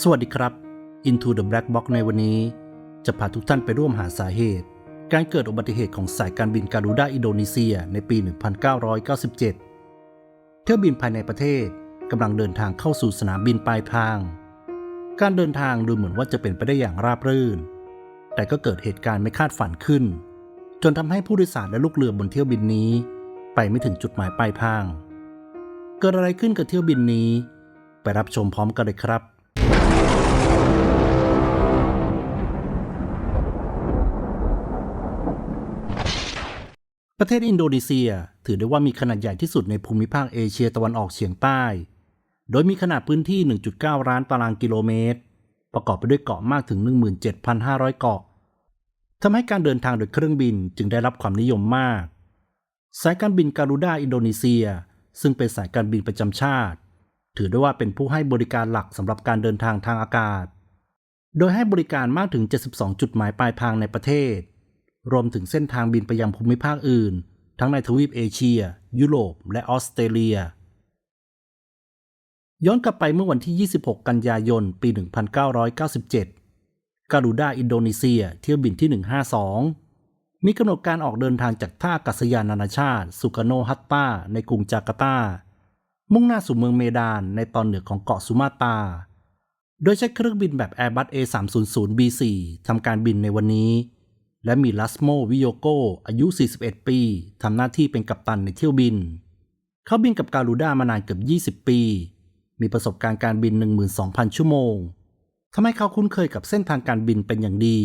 สวัสดีครับ Into the Black Box ในวันนี้ จะพาทุกท่านไปร่วมหาสาเหตุ การเกิดอุบัติเหตุของสายการบินการูด้าอินโดนีเซียในปี 1997 เที่ยวบินภายในประเทศกำลังเดินทางเข้าสู่สนามบินปลายทาง การเดินทางดูเหมือนว่าจะเป็นไปได้อย่างราบรื่น แต่ก็เกิดเหตุการณ์ไม่คาดฝันขึ้น จนทำให้ผู้โดยสารและลูกเรือบนเที่ยวบินนี้ ไปไม่ถึงจุดหมายปลายทาง เกิดอะไรขึ้นกับเที่ยวบินนี้ ไปรับชมพร้อมกันเลยครับ ประเทศอินโดนีเซียถือได้ว่ามีขนาดใหญ่ที่สุดในภูมิภาคเอเชียตะวันออกเฉียงใต้ โดยมีขนาดพื้นที่ 1.9 ล้านตารางกิโลเมตร ประกอบไปด้วยเกาะมากถึง 17,500 เกาะทำให้การเดินทางโดยเครื่องบินจึงได้รับความนิยมมาก สายการบินการูด้าอินโดนีเซีย ซึ่งเป็นสายการบินประจำชาติ ถือได้ว่าเป็นผู้ให้บริการหลักสำหรับการเดินทางทางอากาศ โดยให้บริการมากถึง 72 จุดหมายปลายทางในประเทศ รวมถึงเส้นทางบินไปยังภูมิภาคอื่น ทั้งในทวีปเอเชีย ยุโรป และออสเตรเลีย ย้อนกลับไปเมื่อวันที่ 26 กันยายน ปี 1997 การูด้าอินโดนีเซีย เที่ยวบินที่ 152มีกำหนดการออกเดินทางจากท่าอากาศยานนานาชาติ สุกาโนฮัตตาในกรุงจาการ์ตา มุ่งหน้าสู่เมืองเมดานในตอนเหนือของเกาะสุมาตา โดยใช้เครื่องบินแบบ Airbus A300B4 ทำการบินในวันนี้ และมีลัสโมวิโยโกอายุ 41 ปีทำหน้าที่เป็นกัปตันในเที่ยวบิน เขาบินกับการูด้ามานานเกือบ 20 ปี มีประสบการณ์การบิน 12,000 ชั่วโมงทำให้เขาคุ้นเคยกับเส้นทางการบินเป็นอย่างดี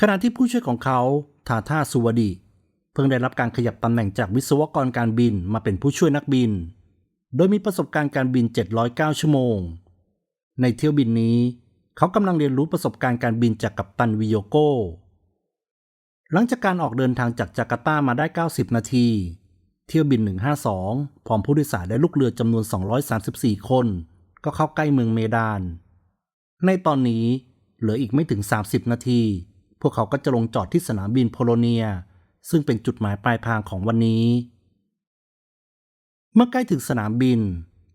ขณะที่ผู้ช่วยของเขาทาท่าสุวดี เพิ่งได้รับการขยับตำแหน่งจากวิศวกรการบินมาเป็นผู้ช่วยนักบิน โดยมีประสบการณ์การบิน 709 ชั่วโมง ในเที่ยวบินนี้ เขากำลังเรียนรู้ประสบการณ์การบินจากกัปตันวิโยโก หลังจากการออกเดินทางจากจาการ์ตามาได้ 90 นาที เที่ยวบิน 152 พร้อมผู้โดยสารและลูกเรือจำนวน 234 คน ก็เข้าใกล้เมืองเมดาน ในตอนนี้เหลืออีกไม่ถึง 30 นาที พวกเขาก็จะลงจอดที่สนามบินโพโลเนีย ซึ่งเป็นจุดหมายปลายทางของวันนี้ เมื่อใกล้ถึงสนามบิน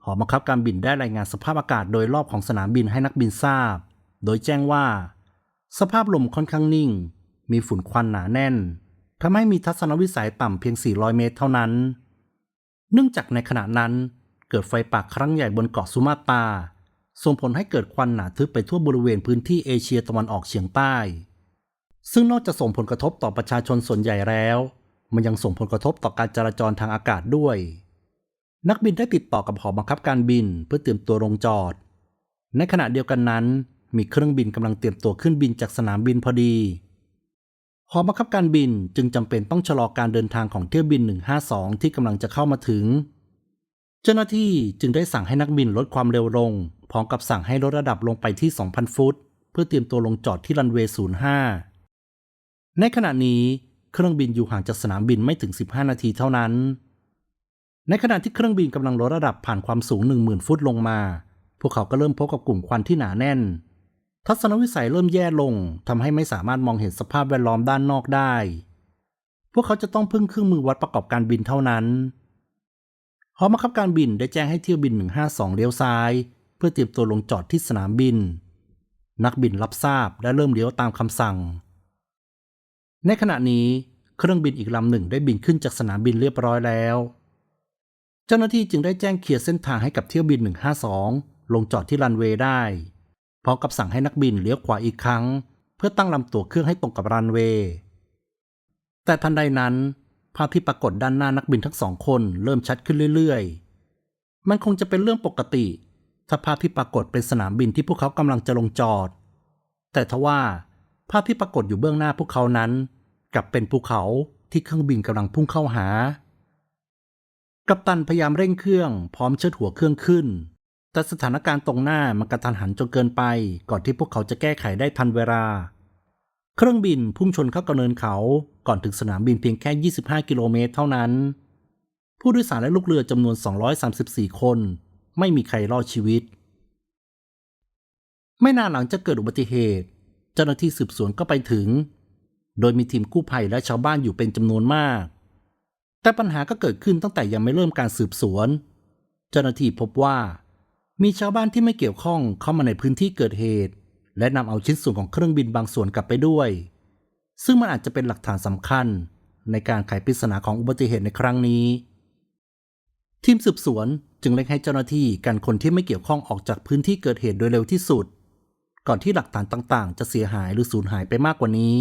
หอบังคับการบินได้รายงานสภาพอากาศโดยรอบของสนามบินให้นักบินทราบ โดยแจ้งว่า สภาพลมค่อนข้างนิ่ง มีฝุ่นควันหนาแน่นทำให้มีทัศนวิสัยต่ำเพียง 400 เมตรเท่านั้น เนื่องจากในขณะนั้น เกิดไฟป่าครั้งใหญ่บนเกาะสุมาตราส่งผลให้เกิดควันหนาทึบไปทั่วบริเวณพื้นที่เอเชียตะวันออกเฉียงใต้ ซึ่งนอกจากส่งผลกระทบต่อประชาชนส่วนใหญ่แล้ว มันยังส่งผลกระทบต่อการจราจรทางอากาศด้วย นักบินได้ติดต่อกับหอบังคับการบินเพื่อเตรียมตัวลงจอด ในขณะเดียวกันนั้น มีเครื่องบินกำลังเตรียมตัวขึ้นบินจากสนามบินพอดีหอบังคับการบินจึงจำเป็นต้องชะลอการเดินทางของเที่ยวบิน 152 ที่กำลังจะเข้ามาถึง เจ้าหน้าที่จึงได้สั่งให้นักบินลดความเร็วลง พร้อมกับสั่งให้ลดระดับลงไปที่ 2,000 ฟุต เพื่อเตรียมตัวลงจอดที่รันเวย์ 05 ในขณะนี้เครื่องบินอยู่ห่างจากสนามบินไม่ถึง 15 นาทีเท่านั้น ในขณะที่เครื่องบินกำลังลดระดับผ่านความสูง 10,000 ฟุตลงมา พวกเขาก็เริ่มพบกับกลุ่มควันที่หนาแน่น ทัศนวิสัยเริ่มแย่ลงทำให้ไม่สามารถมองเห็นสภาพแวดล้อมด้านนอกได้ พวกเขาจะต้องพึ่งเครื่องมือวัดประกอบการบินเท่านั้นหอบังคับการบินได้แจ้งให้เที่ยวบิน 152 เลี้ยวซ้าย เพื่อเตรียมตัวลงจอดที่สนามบิน นักบินรับทราบและเริ่มเลี้ยวตามคำสั่ง ในขณะนี้เครื่องบินอีกลำหนึ่งได้บินขึ้นจากสนามบินเรียบร้อยแล้ว เจ้าหน้าที่จึงได้แจ้งเคลียร์เส้นทางให้กับเที่ยวบิน 152 ลงจอดที่รันเวย์ได้ พร้อมกับสั่งให้นักบินเลี้ยวขวาอีกครั้ง เพื่อตั้งลำตัวเครื่องให้ตรงกับรันเวย์แต่ทันใดนั้น ภาพที่ปรากฏด้านหน้านักบินทั้งสองคนเริ่มชัดขึ้นเรื่อยๆ มันคงจะเป็นเรื่องปกติ ถ้าภาพที่ปรากฏเป็นสนามบินที่พวกเขากำลังจะลงจอด แต่ทว่าภาพที่ปรากฏอยู่เบื้องหน้าพวกเขานั้น กลับเป็นภูเขาที่เครื่องบินกำลังพุ่งเข้าหา กัปตันพยายามเร่งเครื่องพร้อมเชิดหัวเครื่องขึ้น แต่สถานการณ์ตรงหน้ามันกระทันหันจนเกินไป ก่อนที่พวกเขาจะแก้ไขได้ทันเวลา เครื่องบินพุ่งชนเข้ากับเนินเขาก่อนถึงสนามบินเพียงแค่ 25 กิโลเมตรเท่านั้น ผู้โดยสารและลูกเรือจำนวน 234 คน ไม่มีใครรอดชีวิต ไม่นานหลังจากเกิดอุบัติเหตุ เจ้าหน้าที่สืบสวนก็ไปถึง โดยมีทีมกู้ภัยและชาวบ้านอยู่เป็นจำนวนมาก แต่ปัญหาก็เกิดขึ้นตั้งแต่ยังไม่เริ่มการสืบสวน เจ้าหน้าที่พบว่า มีชาวบ้านที่ไม่เกี่ยวข้องเข้ามาในพื้นที่เกิดเหตุ และนำเอาชิ้นส่วนของเครื่องบินบางส่วนกลับไปด้วย ซึ่งมันอาจจะเป็นหลักฐานสำคัญในการไขปริศนาของอุบัติเหตุในครั้งนี้ ทีมสืบสวนจึงเร่งให้เจ้าหน้าที่กันคนที่ไม่เกี่ยวข้องออกจากพื้นที่เกิดเหตุโดยเร็วที่สุด ก่อนที่หลักฐานต่างๆ จะเสียหายหรือสูญหายไปมากกว่านี้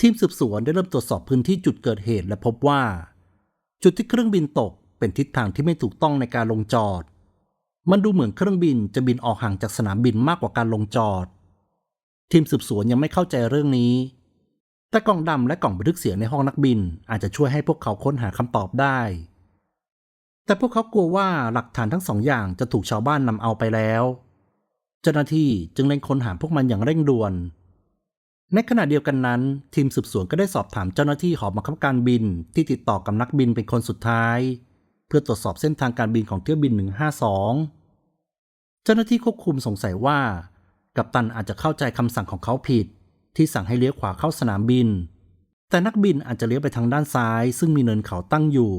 ทีมสืบสวนได้เริ่มตรวจสอบพื้นที่จุดเกิดเหตุและพบว่า จุดที่เครื่องบินตกเป็นทิศทางที่ไม่ถูกต้องในการลงจอด มันดูเหมือนเครื่องบินจะบินออกห่างจากสนามบินมากกว่าการลงจอด ทีมสืบสวนยังไม่เข้าใจเรื่องนี้ แต่กล่องดำและกล่องบันทึกเสียงในห้องนักบินอาจจะช่วยให้พวกเขาค้นหาคำตอบได้ แต่พวกเขากลัวว่าหลักฐานทั้งสองอย่างจะถูกชาวบ้านนำเอาไปแล้ว เจ้าหน้าที่จึงเร่งค้นหาพวกมันอย่างเร่งด่วน ในขณะเดียวกันนั้น ทีมสืบสวนก็ได้สอบถามเจ้าหน้าที่หอบังคับการบินที่ติดต่อกับนักบินเป็นคนสุดท้าย เพื่อตรวจสอบเส้นทางการบินของเที่ยวบิน 152 เจ้าหน้าที่ควบคุมสงสัยว่า กัปตันอาจจะเข้าใจคำสั่งของเขาผิด ที่สั่งให้เลี้ยวขวาเข้าสนามบิน แต่นักบินอาจจะเลี้ยวไปทางด้านซ้าย ซึ่งมีเนินเขาตั้งอยู่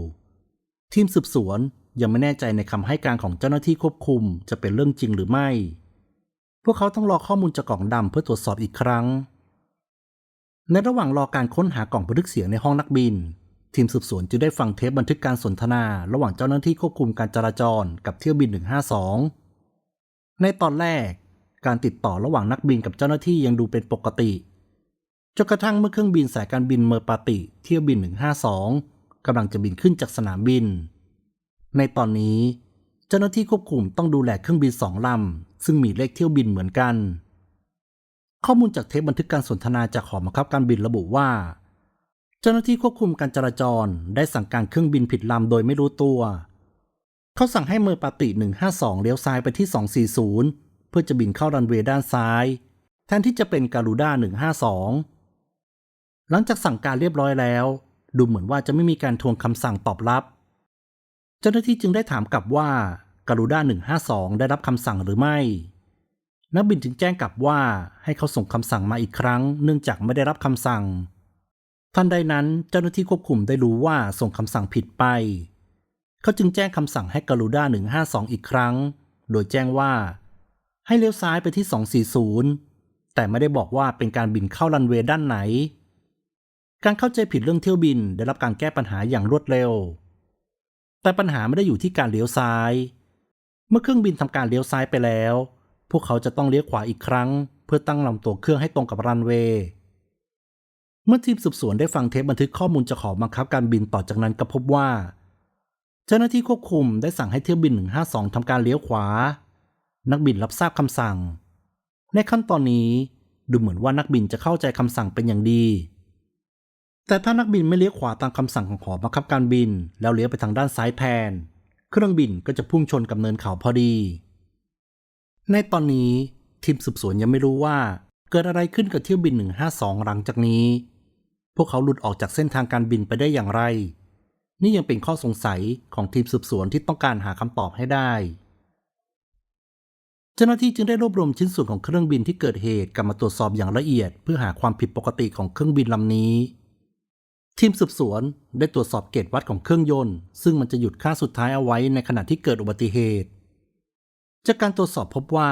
ทีมสืบสวนยังไม่แน่ใจในคำให้การของเจ้าหน้าที่ควบคุมจะเป็นเรื่องจริงหรือไม่ พวกเขาต้องรอข้อมูลจากกล่องดำเพื่อตรวจสอบอีกครั้ง ในระหว่างรอการค้นหากล่องบันทึกเสียงในห้องนักบิน ทีมสืบสวนจึงได้ฟังเทปบันทึกการสนทนา ระหว่างเจ้าหน้าที่ควบคุมการจราจรกับเที่ยวบิน 152 ในตอนแรก การติดต่อระหว่างนักบินกับเจ้าหน้าที่ยังดูเป็นปกติจนกระทั่งเมื่อเครื่องบินสายการบินเมอร์ปาติ เที่ยวบิน 152 กำลังจะบินขึ้นจากสนามบิน ในตอนนี้ เจ้าหน้าที่ควบคุมต้องดูแลเครื่องบินสองลำซึ่งมีเลขเที่ยวบินเหมือนกัน ข้อมูลจากเทปบันทึกการสนทนาจากหอบังคับการบินระบุว่า เจ้าหน้าที่ควบคุมการจราจรได้สั่งการเครื่องบินผิดลำโดยไม่รู้ตัว เขาสั่งให้เมอร์ปาติ 152 เลี้ยวซ้ายไปที่ 240 เพื่อจะบินเข้ารันเวย์ด้านซ้าย แทนที่จะเป็นการูด้า152 หลังจากสั่งการเรียบร้อยแล้ว ดูเหมือนว่าจะไม่มีการทวงคำสั่งตอบรับ เจ้าหน้าที่จึงได้ถามกลับว่าการูด้า152 ได้รับคำสั่งหรือไม่ นักบินจึงแจ้งกลับว่าให้เขาส่งคำสั่งมาอีกครั้ง เนื่องจากไม่ได้รับคำสั่ง ทันใดนั้นเจ้าหน้าที่ควบคุมได้รู้ว่าส่งคำสั่งผิดไป เขาจึงแจ้งคำสั่งให้การูด้า152 อีกครั้ง โดยแจ้งว่า ให้เลี้ยวซ้ายไปที่ 240 แต่ไม่ได้บอกว่าเป็นการบินเข้ารันเวย์ด้านไหน การเข้าใจผิดเรื่องเที่ยวบินได้รับการแก้ปัญหาอย่างรวดเร็ว แต่ปัญหาไม่ได้อยู่ที่การเลี้ยวซ้าย เมื่อเครื่องบินทำการเลี้ยวซ้ายไปแล้ว พวกเขาจะต้องเลี้ยวขวาอีกครั้ง เพื่อตั้งลำตัวเครื่องให้ตรงกับรันเวย์เมื่อทีมสืบสวนได้ฟังเทปบันทึกข้อมูลจากหอบังคับการบินต่อจากนั้นก็พบว่า เจ้าหน้าที่ควบคุมได้สั่งให้เที่ยวบิน 152ทำการเลี้ยวขวา นักบินรับทราบคำสั่ง ในขั้นตอนนี้ดูเหมือนว่านักบินจะเข้าใจคำสั่งเป็นอย่างดี แต่ถ้านักบินไม่เลี้ยวขวาตามคำสั่งของหอบังคับการบิน แล้วเลี้ยวไปทางด้านซ้ายแทน เครื่องบินก็จะพุ่งชนกับเนินเขาพอดี ในตอนนี้ทีมสืบสวนยังไม่รู้ว่าเกิดอะไรขึ้นกับเที่ยวบิน 152 หลังจากนี้ พวกเขาหลุดออกจากเส้นทางการบินไปได้อย่างไร นี่ยังเป็นข้อสงสัยของทีมสืบสวนที่ต้องการหาคำตอบให้ได้ เจ้าหน้าที่จึงได้รวบรวมชิ้นส่วนของเครื่องบินที่เกิดเหตุกลับมาตรวจสอบอย่างละเอียด เพื่อหาความผิดปกติของเครื่องบินลำนี้ ทีมสืบสวนได้ตรวจสอบเกจวัดของเครื่องยนต์ ซึ่งมันจะหยุดค่าสุดท้ายเอาไว้ในขณะที่เกิดอุบัติเหตุ จากการตรวจสอบพบว่า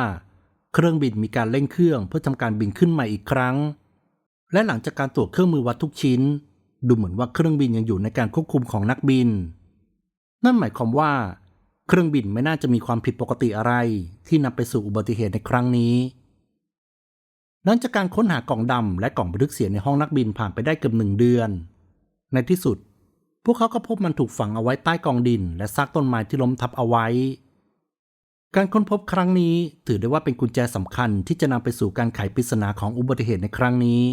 เครื่องบินมีการเร่งเครื่องเพื่อทำการบินขึ้นใหม่อีกครั้ง และหลังจากการตรวจเครื่องมือวัดทุกชิ้น ดูเหมือนว่าเครื่องบินยังอยู่ในการควบคุมของนักบิน นั่นหมายความว่า เครื่องบินไม่น่าจะมีความผิดปกติอะไร ที่นำไปสู่อุบัติเหตุในครั้งนี้หลังจากการค้นหากล่องดำและกล่องบันทึกเสียงในห้องนักบินผ่านไปได้เกือบหนึ่งเดือน ในที่สุด พวกเขาก็พบมันถูกฝังเอาไว้ใต้กองดิน และซากต้นไม้ที่ล้มทับเอาไว้ การค้นพบครั้งนี้ ถือได้ว่าเป็นกุญแจสำคัญที่จะนำไปสู่การไขปริศนาของอุบัติเหตุในครั้งนี้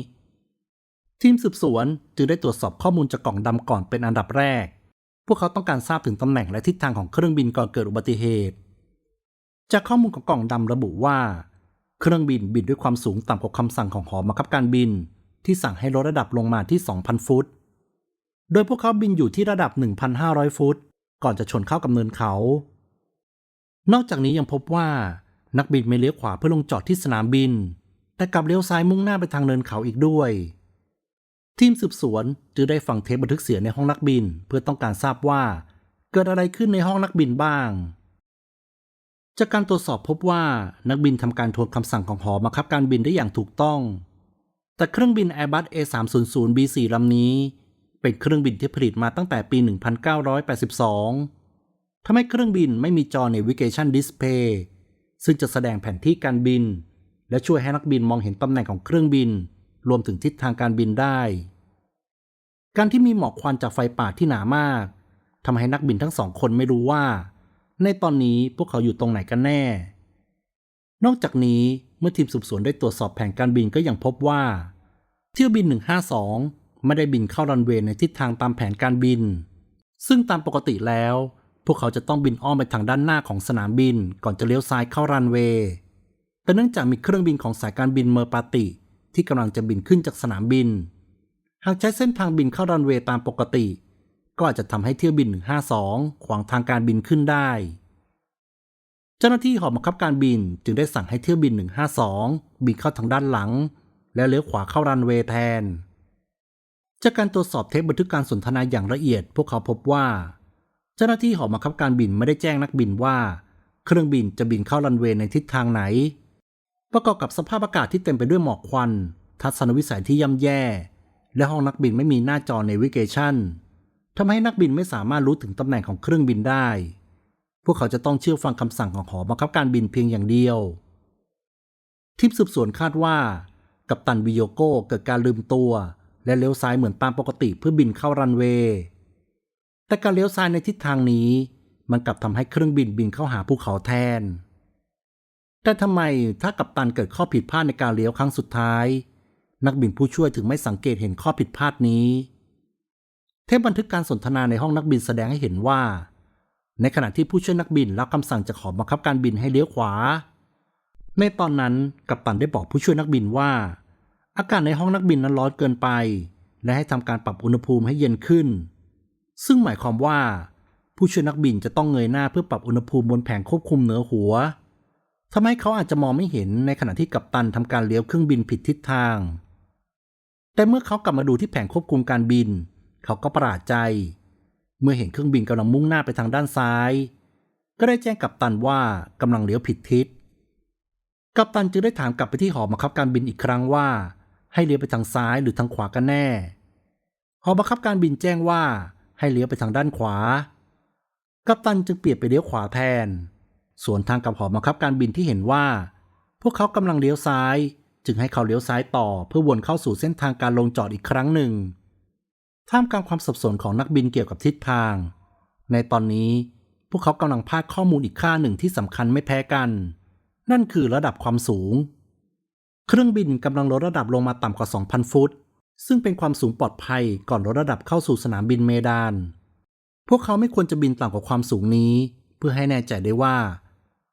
ทีมสืบสวนจึงได้ตรวจสอบข้อมูลจากกล่องดำก่อนเป็นอันดับแรก พวกเขาต้องการทราบถึงตำแหน่งและทิศทางของเครื่องบินก่อนเกิดอุบัติเหตุ จากข้อมูลของกล่องดำระบุว่า เครื่องบินบินด้วยความสูงต่ำกว่าคำสั่งของหอบังคับการบิน ที่สั่งให้ลดระดับลงมาที่ 2,000 ฟุต โดยพวกเขาบินอยู่ที่ระดับ 1,500 ฟุต ก่อนจะชนเข้ากับเนินเขา นอกจากนี้ยังพบว่านักบินไม่เลี้ยวขวาเพื่อลงจอดที่สนามบิน แต่กลับเลี้ยวซ้ายมุ่งหน้าไปทางเนินเขาอีกด้วย ทีมสืบสวนจึงได้ฟังเทปบันทึกเสียงในห้องนักบินเพื่อต้องการทราบว่า เกิดอะไรขึ้นในห้องนักบินบ้าง จากการตรวจสอบพบว่านักบินทำการทวนคำสั่งของหอบังคับการบินได้อย่างถูกต้อง แต่เครื่องบิน Airbus A300B4 ลำนี้ เป็นเครื่องบินที่ผลิตมาตั้งแต่ปี 1982 ทำให้เครื่องบินไม่มีจอ Navigation Display ซึ่งจะแสดงแผนที่การบิน และช่วยให้นักบินมองเห็นตำแหน่งของเครื่องบิน รวมถึงทิศทางการบินได้ การที่มีหมอกควันจากไฟป่าที่หนามากทำให้นักบินทั้งสองคนไม่รู้ว่า ในตอนนี้พวกเขาอยู่ตรงไหนกันแน่ นอกจากนี้เมื่อทีมสืบสวนได้ตรวจสอบแผนการบินก็ยังพบว่า เที่ยวบิน 152 ไม่ได้บินเข้ารันเวย์ในทิศทางตามแผนการบิน ซึ่งตามปกติแล้ว พวกเขาจะต้องบินอ้อมไปทางด้านหน้าของสนามบิน ก่อนจะเลี้ยวซ้ายเข้ารันเวย์ แต่เนื่องจากมีเครื่องบินของสายการบินเมอร์ปาติ ที่กำลังจะบินขึ้นจากสนามบิน หากใช้เส้นทางบินเข้ารันเวย์ตามปกติ ก็อาจจะทำให้เที่ยวบิน 152 ขวางทางการบินขึ้นได้ เจ้าหน้าที่หอบังคับการบินจึงได้สั่งให้เที่ยวบิน 152 บินเข้าทางด้านหลัง และเลี้ยวขวาเข้ารันเวย์แทน จากการตรวจสอบเทปบันทึกการสนทนาอย่างละเอียด พวกเขาพบว่า จ้าหน้าที่หอบังคับการบินไม่ได้แจ้งนักบินว่า เครื่องบินจะบินเข้ารันเวย์ในทิศทางไหน ประกอบกับสภาพอากาศที่เต็มไปด้วยหมอกควัน ทัศนวิสัยที่ย่ำแย่ และห้องนักบินไม่มีหน้าจอ Navigation ทำให้นักบินไม่สามารถรู้ถึงตำแหน่งของเครื่องบินได้ พวกเขาจะต้องเชื่อฟังคำสั่งของหอบังคับการบินเพียงอย่างเดียว ทีมสืบสวนคาดว่า กัปตันวิโยโกเกิดการลืมตัว และเลี้ยวซ้ายเหมือนตามปกติเพื่อบินเข้ารันเวย์ แต่การเลี้ยวซ้ายในทิศทางนี้ มันกลับทำให้เครื่องบินบินเข้าหาภูเขาแทน แต่ทำไมถ้ากัปตันเกิดข้อผิดพลาดในการเลี้ยวครั้งสุดท้าย นักบินผู้ช่วยถึงไม่สังเกตเห็นข้อผิดพลาดนี้ เทปบันทึกการสนทนาในห้องนักบินแสดงให้เห็นว่า ในขณะที่ผู้ช่วยนักบินรับคำสั่งจากหอบังคับการบินให้เลี้ยวขวา ในตอนนั้นกัปตันได้บอกผู้ช่วยนักบินว่า อากาศในห้องนักบินนั้นร้อนเกินไป และให้ทำการปรับอุณหภูมิให้เย็นขึ้น ซึ่งหมายความว่า ผู้ช่วยนักบินจะต้องเงยหน้าเพื่อปรับอุณหภูมิบนแผงควบคุมเหนือหัวทำให้เขาอาจจะมองไม่เห็นในขณะที่กัปตันทำการเลี้ยวเครื่องบินผิดทิศทาง แต่เมื่อเขากลับมาดูที่แผงควบคุมการบิน เขาก็ประหลาดใจ เมื่อเห็นเครื่องบินกำลังมุ่งหน้าไปทางด้านซ้าย ก็ได้แจ้งกัปตันว่ากำลังเลี้ยวผิดทิศ กัปตันจึงได้ถามกลับไปที่หอบังคับการบินอีกครั้งว่า ให้เลี้ยวไปทางซ้ายหรือทางขวากันแน่ หอบังคับการบินแจ้งว่า ให้เลี้ยวไปทางด้านขวา กัปตันจึงเปลี่ยนไปเลี้ยวขวาแทน สวนทางกับหอบังคับการบินที่เห็นว่า พวกเขากำลังเลี้ยวซ้าย จึงให้เขาเลี้ยวซ้ายต่อเพื่อวนเข้าสู่เส้นทางการลงจอดอีกครั้งหนึ่ง ท่ามกลางความสับสนของนักบินเกี่ยวกับทิศทาง ในตอนนี้พวกเขากำลังพลาดข้อมูลอีกค่าหนึ่งที่สำคัญไม่แพ้กัน นั่นคือระดับความสูง เครื่องบินกำลังลดระดับลงมาต่ำกว่า 2,000 ฟุต ซึ่งเป็นความสูงปลอดภัยก่อนลดระดับเข้าสู่สนามบินเมดาน พวกเขาไม่ควรจะบินต่ำกว่าความสูงนี้ เพื่อให้แน่ใจได้ว่า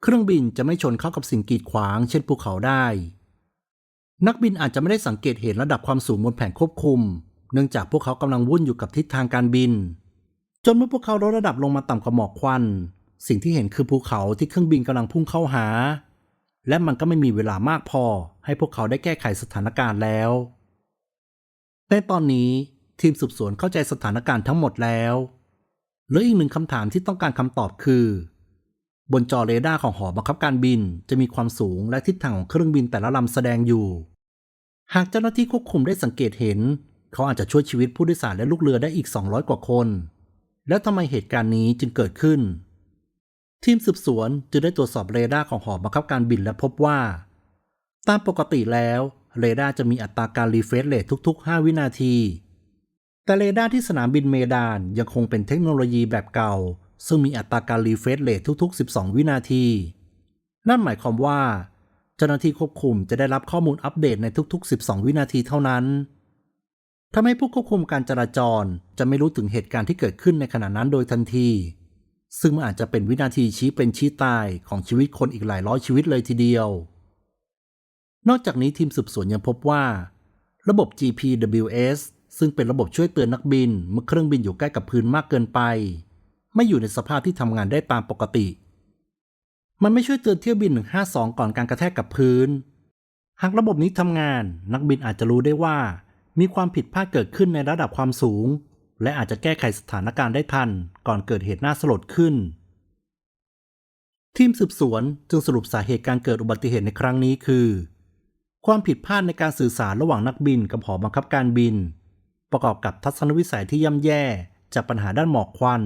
เครื่องบินจะไม่ชนเข้ากับสิ่งกีดขวาง เช่นภูเขาได้ นักบินอาจจะไม่ได้สังเกตเห็นระดับความสูงบนแผงควบคุม เนื่องจากพวกเขากำลังวุ่นอยู่กับทิศทางการบิน จนเมื่อพวกเขาลดระดับลงมาต่ำกว่าหมอกควัน สิ่งที่เห็นคือภูเขาที่เครื่องบินกำลังพุ่งเข้าหา และมันก็ไม่มีเวลามากพอ ให้พวกเขาได้แก้ไขสถานการณ์แล้ว ในตอนนี้ทีมสืบสวนเข้าใจสถานการณ์ทั้งหมดแล้วเหลืออีกหนึ่งคำถามที่ต้องการคำตอบคือ บนจอเรดาร์ของหอบังคับการบินจะมีความสูงและทิศทางของเครื่องบินแต่ละลำแสดงอยู่ หากเจ้าหน้าที่ควบคุมได้สังเกตเห็น เขาอาจจะช่วยชีวิตผู้โดยสารและลูกเรือได้อีก 200 กว่าคน แล้วทำไมเหตุการณ์นี้จึงเกิดขึ้น ทีมสืบสวนจึงได้ตรวจสอบเรดาร์ของหอบังคับการบินและพบว่า ตามปกติแล้ว เรดาร์จะมีอัตราการรีเฟรชเรททุก ๆ 5 วินาที แต่เรดาร์ที่สนามบินเมดานยังคงเป็นเทคโนโลยีแบบเก่า ซึ่งมีอัตราการรีเฟรชเรททุก ๆ 12 วินาที นั่นหมายความว่า เจ้าหน้าที่ควบคุมจะได้รับข้อมูลอัปเดตในทุก ๆ 12 วินาทีเท่านั้นทำให้ผู้ควบคุมการจราจรจะไม่รู้ถึงเหตุการณ์ที่เกิดขึ้นในขณะนั้นโดยทันที ซึ่งมันอาจจะเป็นวินาทีชี้เป็นชี้ตายของชีวิตคนอีกหลายร้อยชีวิตเลยทีเดียว นอกจากนี้ทีมสืบสวนยังพบว่า ระบบ GPWS ซึ่งเป็นระบบช่วยเตือนนักบิน เมื่อเครื่องบินอยู่ใกล้กับพื้นมากเกินไป ไม่อยู่ในสภาพที่ทำงานได้ตามปกติ มันไม่ช่วยเตือนเที่ยวบิน 152 ก่อนการกระแทกกับพื้น หากระบบนี้ทำงาน นักบินอาจจะรู้ได้ว่า มีความผิดพลาดเกิดขึ้นในระดับความสูง และอาจจะแก้ไขสถานการณ์ได้ทัน ก่อนเกิดเหตุน่าสลดขึ้น ทีมสืบสวนจึงสรุปสาเหตุการเกิดอุบัติเหตุในครั้งนี้คือ ความผิดพลาดในการสื่อสารระหว่างนักบินกับหอบังคับการบิน ประกอบกับทัศนวิสัยที่ย่ำแย่จากปัญหาด้านหมอกควัน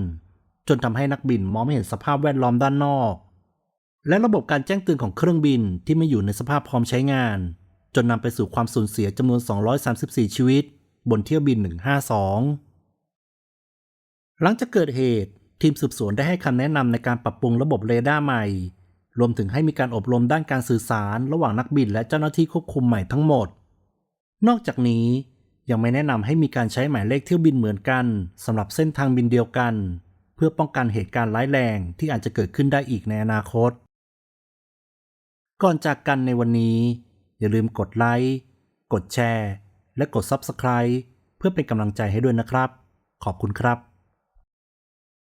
จนทำให้นักบินมองไม่เห็นสภาพแวดล้อมด้านนอก และระบบการแจ้งเตือนของเครื่องบินที่ไม่อยู่ในสภาพพร้อมใช้งาน จนนำไปสู่ความสูญเสียจำนวน 234 ชีวิต บนเที่ยวบิน 152 หลังจากเกิดเหตุ ทีมสืบสวนได้ให้คำแนะนำในการปรับปรุงระบบเรดาร์ใหม่ รวมถึงให้มีการอบรมด้านการสื่อสารระหว่างนักบินและเจ้าหน้าที่ควบคุมใหม่ทั้งหมด นอกจากนี้ยังไม่แนะนำให้มีการใช้หมายเลขเที่ยวบินเหมือนกันสำหรับเส้นทางบินเดียวกัน เพื่อป้องกันเหตุการณ์ร้ายแรงที่อาจจะเกิดขึ้นได้อีกในอนาคต ก่อนจากกันในวันนี้ อย่าลืมกดไลค์กดแชร์ และกด Subscribe เพื่อเป็นกำลังใจให้ด้วยนะครับ ขอบคุณครับ